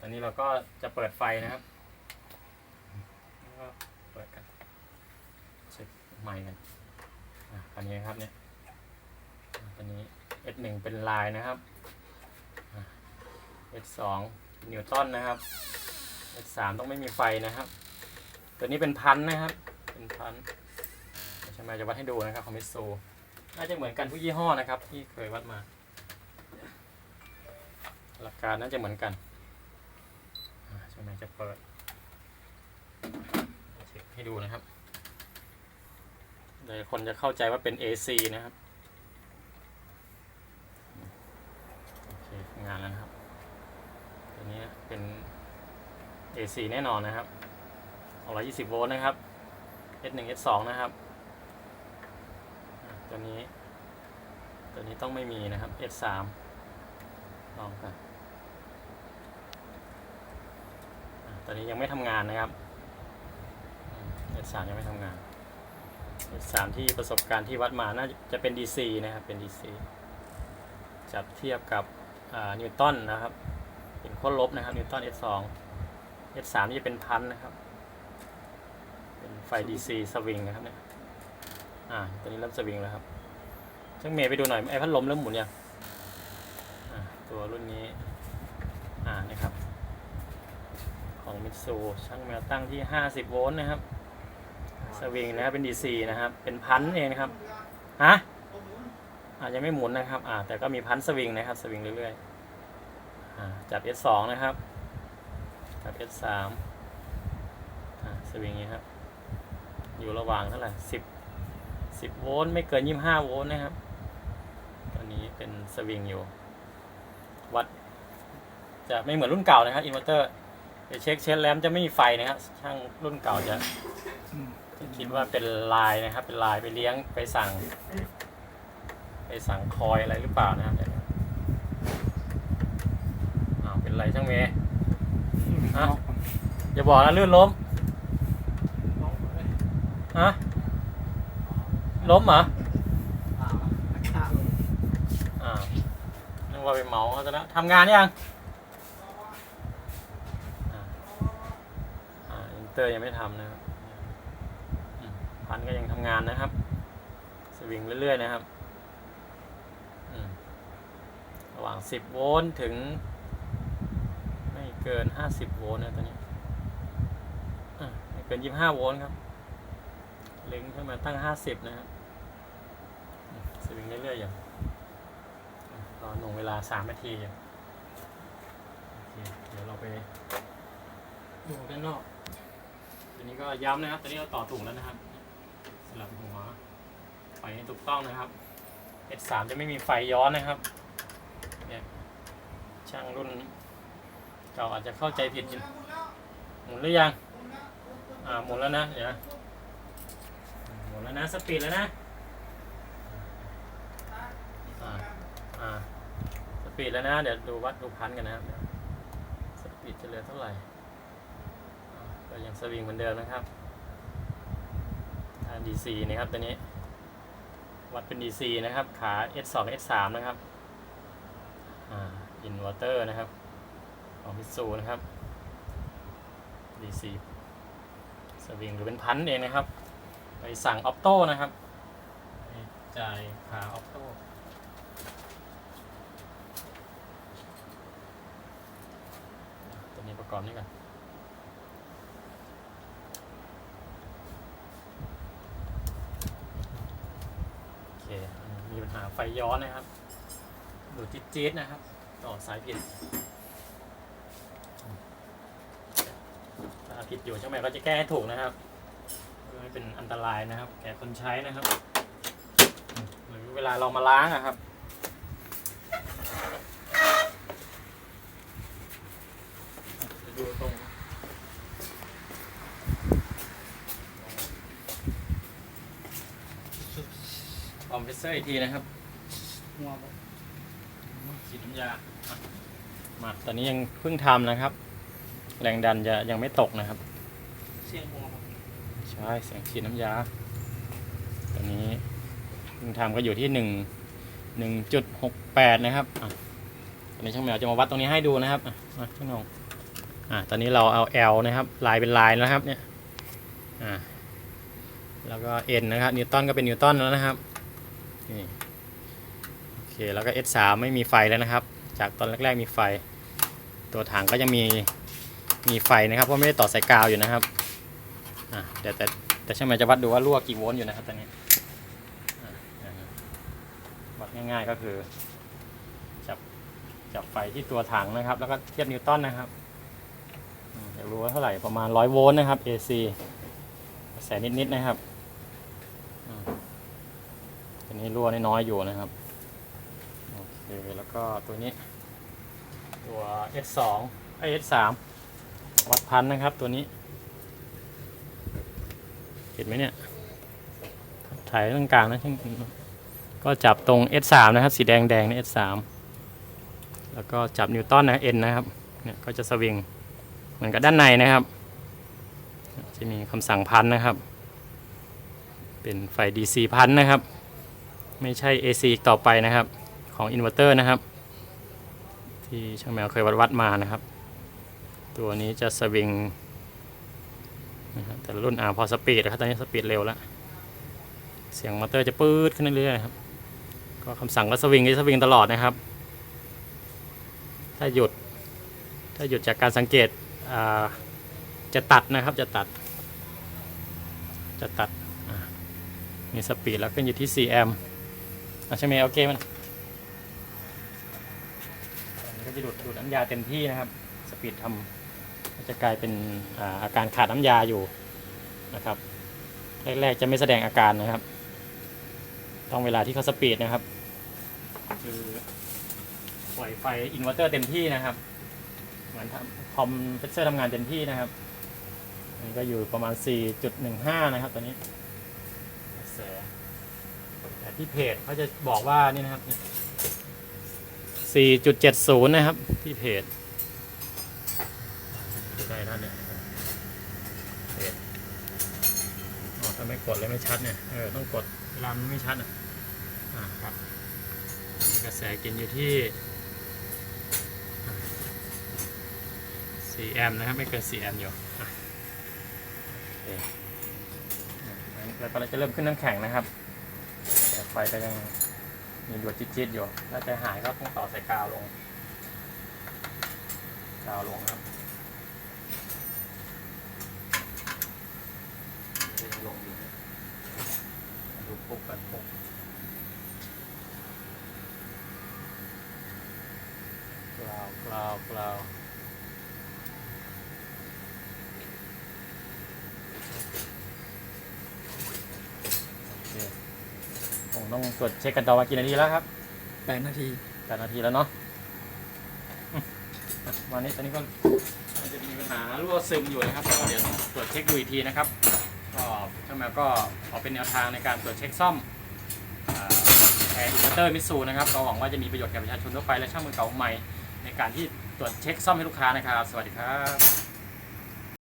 ตอนนี้เราก็จะเปิดไฟนะครับแล้วก็เปิดกันเช็คไมค์กันอะอันนี้ครับเนี่ยอะตอนนี้ S1 เป็นลายนะครับ S2 นิวตันนะครับ S3 ต้องไม่มีไฟนะครับ ตัวนี้เป็นพันนะครับ เป็นพันใช่ไหมจะวัดให้ดูนะครับของมิสซูน่าจะเหมือนกันทุกยี่ห้อนะครับ ที่เคยวัดมา หลักการน่าจะเหมือนกัน อ่าใช่ไหมจะเปิดเช็คให้ดูนะครับเดี๋ยวคนจะเข้าใจว่าเป็น AC นะครับ โอเคงานแล้วนะครับตัวนี้เป็น AC แน่นอนนะครับ220โวลต์นะครับ S1 S2 นะครับ ตัวนี้ ตัวนี้ต้องไม่มีนะครับ S3 ลองกันอะ ตอนนี้ยังไม่ทำงานนะครับ S3 ยังไม่ทำงาน S3 ที่ประสบการณ์ที่วัดมาน่าจะเป็น DC นะครับ เป็น DC จับเทียบกับนิวตันนะครับ เป็นขั้วลบนะครับนิวตัน S2 S3 นี่จะเป็นพันนะครับ เป็นไฟ DC สวิงนะครับเนี่ย อ่าตัวนี้เริ่มสวิงแล้วครับช่างเมย์ไปดูหน่อยไอ้พัดลมเริ่มหมุนยังตัวรุ่นนี้ อ่านี่ครับ ของมิตซูช่างแมวตั้งที่ 50 โวลต์นะครับ สวิงนะครับเป็น DC นะครับ เป็นพันเองนะครับ ฮะ อาจจะยังไม่หมุนนะครับ อ่า แต่ก็มีพันสวิงนะครับ สวิงเรื่อยๆ อ่า จับ S2 นะครับ จับ S3 อ่า สวิงอย่างนี้ครับ อยู่ระหว่างเท่าไหร่สิบสิบโวลต์ไม่เกินยี่สิบห้าโวลต์นะครับ ตอนนี้เป็นสวิงอยู่ วัดจะไม่เหมือนรุ่นเก่านะครับอินเวอร์เตอร์ จะเช็คเช็คแล้วจะไม่มีไฟนะครับ ช่างรุ่นเก่าจะจะคิดว่าเป็นลายนะครับ เป็นลายไปเลี้ยงไปสั่ง ไปสั่งคอยอะไรหรือเปล่านะครับเดี๋ยวนะอ้าวเป็นไรช่างเมย์ฮะอย่าบอกนะลื่นล้มฮะล้มเหรออ่าวนึกว่าไปเหมาเขาซะแล้วทำงานยังอ่าอ่าอิน เตอร์ยังไม่ทำนะครับพันก็ยังทำงานนะครับ สวิงเรื่อยๆนะครับระหว่าง 10 โวลต์ถึง ไม่เกิน 50 โวลต์นะตัวนี้ไม่เกิน 25 โวลต์ครับเล็งขึ้นมาตั้ง 50 นะครับสวิงเรื่อยๆอย่างรอหน่วงเวลา 3 นาทีอย่างโอเคเดี๋ยวเราไปดูกันนอก ตัวนี้ก็ย้ำนะครับตัวนี้เราต่อถุงแล้วนะครับสลับหัวไฟให้ถูกต้องนะครับ S3 จะไม่มีไฟย้อนนะครับเนี่ยช่างรุ่นเก่าอาจจะเข้าใจผิดหมุนหรือยัง อ่าหมุนแล้วนะเดี๋ยวหมุนแล้วนะสปีดแล้วนะอ่าอ่าสปีดแล้วนะ เดี๋ยวดูวัดดูพันกันนะครับสปีดจะเหลือเท่าไหร่ ก็ยังสวิงเหมือนเดิมนะครับทาง DC นะครับตัวนี้ วัดเป็น DC นะครับ ขา S2 S3 นะครับอินเวอร์เตอร์นะครับ ของมิตซูนะครับ DC สวิงหรือเป็นพันเองนะครับ ไปสั่งออปโต้นะครับจ่ายขาออปโต้ตัวนี้ประกอบนี่กันโอเคอันนี้มีปัญหา ไฟย้อนนะครับ ดูดจี๊ดๆนะครับ ต่อสายผิดถ้าผิดอยู่ช่างแม่ก็จะแก้ให้ถูกนะครับไม่เป็นอันตรายนะครับ แก่คนใช้นะครับ หรือเวลาเรามาล้างนะครับจะดูตรงค อมเพรสเซอร์อีกทีนะครับฉีดน้ำยามาตอนนี้ยังเพิ่งทำนะครับ แรงดันจะยังไม่ตกนะครับ เสียงหัวครับใช่เสียงฉีดน้ำยา ตอนนี้เพิ่งทำก็อยู่ที่หนึ่งหนึ่งจุดหกแปดนะครับอะตอนนี้ช่างแมวจะมาวัดตรงนี้ให้ดูนะครับอะมาช่างหนงอ่าตอนนี้เราเอา L นะครับ ลายเป็นลายแล้วนะครับเนี่ยอ่าแล้วก็ N นะครับ นิวตันก็เป็นนิวตันแล้วนะครับ นี่โอเคแล้วก็ S3 ไม่มีไฟแล้วนะครับ จากตอนแรกๆมีไฟ ตัวถังก็ยังมีมีไฟนะครับเพราะไม่ได้ต่อสายกาวอยู่นะครับอ่าแต่แต่แต่ช่างมันจะวัดดูว่ารั่วกี่โวลต์อยู่นะครับตอนนี้วัดง่ายๆก็คือจับจับไฟที่ตัวถังนะครับ แล้วก็เทียบนิวตันนะครับอืมอยากรู้ว่าเท่าไหร่ประมาณ 100 โวลต์นะครับ AC กระแสนิดๆนะครับอืมตัวนี้ รั่วน้อยๆอยู่นะครับโอเคแล้วก็ตัวนี้ ตัว S2 ไอ S3 วัดพันนะครับตัวนี้เห็นไหมเนี่ยถ่ายตรงกลางนะก็จับตรง S3 นะครับ สีแดงแดงๆนี่ S3 แล้วก็จับนิวตันนะ N นะครับเนี่ยก็จะสวิงเหมือนกับด้านในนะครับ จะมีคำสั่งพันนะครับ เป็นไฟ DC พันนะครับ ไม่ใช่ AC อีกต่อไปนะครับของอินเวอร์เตอร์นะครับ ที่ช่างแมวเคยวัดวัดมานะครับ ตัวนี้จะสวิงนะครับแต่รุ่นอ่าพอสปีดนะครับตอนนี้สปีดเร็วแล้ว เสียงมอเตอร์จะปื๊ดขึ้นเรื่อยๆครับ ก็คำสั่งก็สวิงก็สวิงตลอดนะครับ ถ้าหยุด ถ้าหยุดจากการสังเกตอ่าจะตัดนะครับจะตัด จะตัดมีสปีดแล้วขึ้นอยู่ที่4แอมป์ อะใช่ไหมโอเคมันอันนี้ก็จะดูดดูดน้ำยาเต็มที่นะครับ สปีดทำก็จะกลายเป็นอาอาการขาดน้ำยาอยู่นะครับ แรกๆจะไม่แสดงอาการนะครับ ต้องเวลาที่เขาสปีดนะครับ คือปล่อยไฟอินเวอร์เตอร์เต็มที่นะครับ เหมือนทำคอมเพรสเซอร์ทำงานเต็มที่นะครับอันนี้ก็อยู่ประมาณ 4.15 นะครับตอนนี้กระแส ที่เพจเขาจะบอกว่านี่นะครับ4.70นะครับ ที่เพจใช่นั่นเนี่ยเพจอ๋อถ้าไม่กดเลยไม่ชัดเนี่ยเออต้องกดเวลามันไม่ชัดอะอ่าครับมีกระแสกินอยู่ที่อ่า4แอมป์นะครับ ไม่เกิน4แอมป์อยู่อะโอเคอะแล้วก็เราจะเริ่มขึ้นน้ำแข็งนะครับแต่ ไฟก็ยังมีดวดจิตๆอยู่ถ้าจะหายก็ต้องต่อสายกาวลง กาวลงครับยังลงอยู่นะดูปุ๊บกันปุ๊บกลาวกลาวกลาวโอเคคง ต้องตรวจเช็คกันต่อว่ากี่นาทีแล้วครับแปดนาทีแปดนาทีแล้วเนาะอืมอะวันนี้ตอนนี้ก็มันจะมีปัญหารั่วซึมอยู่นะครับก็เดี๋ยวตรวจเช็คดูอีกทีนะครับ ก็ช่างแมวก็ขอเป็นแนวทางในการตรวจเช็คซ่อมอ่าแอร์อินเวอร์เตอร์มิสูนะครับก็หวังว่าจะมีประโยชน์แก่ประชาชนทั่วไปและช่างมือเก่าใหม่ในการที่ตรวจเช็คซ่อมให้ลูกค้านะครับ สวัสดีครับ